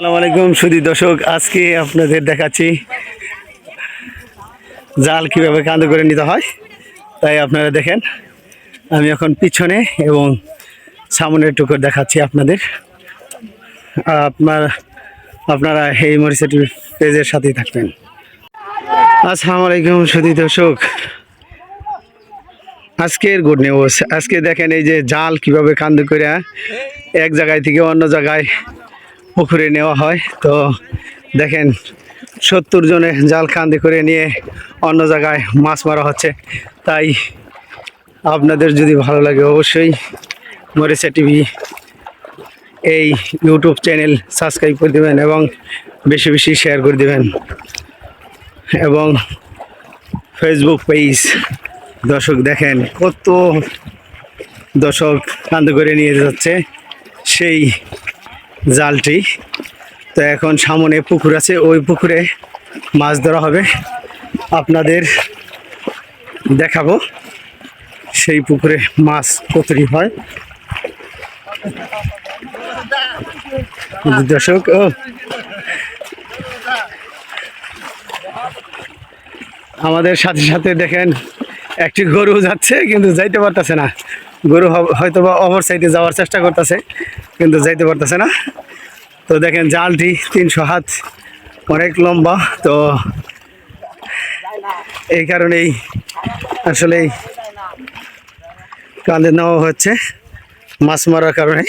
আসসালামু আলাইকুম সুদী দর্শক, আজকে আপনাদের দেখাচ্ছি জাল কীভাবে কান্দ করে নিতে হয়। তাই আপনারা দেখেন, আমি এখন পিছনে এবং সামনের টুকর দেখাচ্ছি আপনাদের। আপনার, আপনারা এই মরিচাটি পেজের সাথেই থাকবেন। আসসালামু আলাইকুম সুদী দর্শক। আজকের গুড নিউজ আজকে দেখেন এই যে জাল কীভাবে কান্দ করে এক জায়গায় থেকে অন্য জায়গায় পুকুরে নেওয়া হয়। তো দেখেন, সত্তর জনে জাল কান্দি করে নিয়ে অন্য জায়গায় মাছ মারা হচ্ছে। তাই আপনাদের যদি ভালো লাগে অবশ্যই মরিচা টিভি এই ইউটিউব চ্যানেল সাবস্ক্রাইব করে দেবেন এবং বেশি বেশি শেয়ার করে দেবেন। এবং ফেসবুক পেজ দর্শক দেখেন, কত দর্শক কান্দ করে নিয়ে যাচ্ছে। সেই জালটি। তো এখন সামনে পুকুর আছে, ওই পুকুরে মাছ ধরা হবে। আপনাদের দেখাবো সেই পুকুরে মাছ কতটি হয়। দর্শক, ও। আমাদের সাথে সাথে দেখেন একটি গরু যাচ্ছে, কিন্তু যাইতে পারতেছে না। গরু হয়তো বা ওভার সাইডে যাওয়ার চেষ্টা করতেছে, কিন্তু যাইতে পারতেছে না। তো দেখেন, জালটি তিনশো হাত, অনেক লম্বা। তো এই কারণেই আসলে কাঁধে নেওয়া হচ্ছে, মাছ মারার কারণে।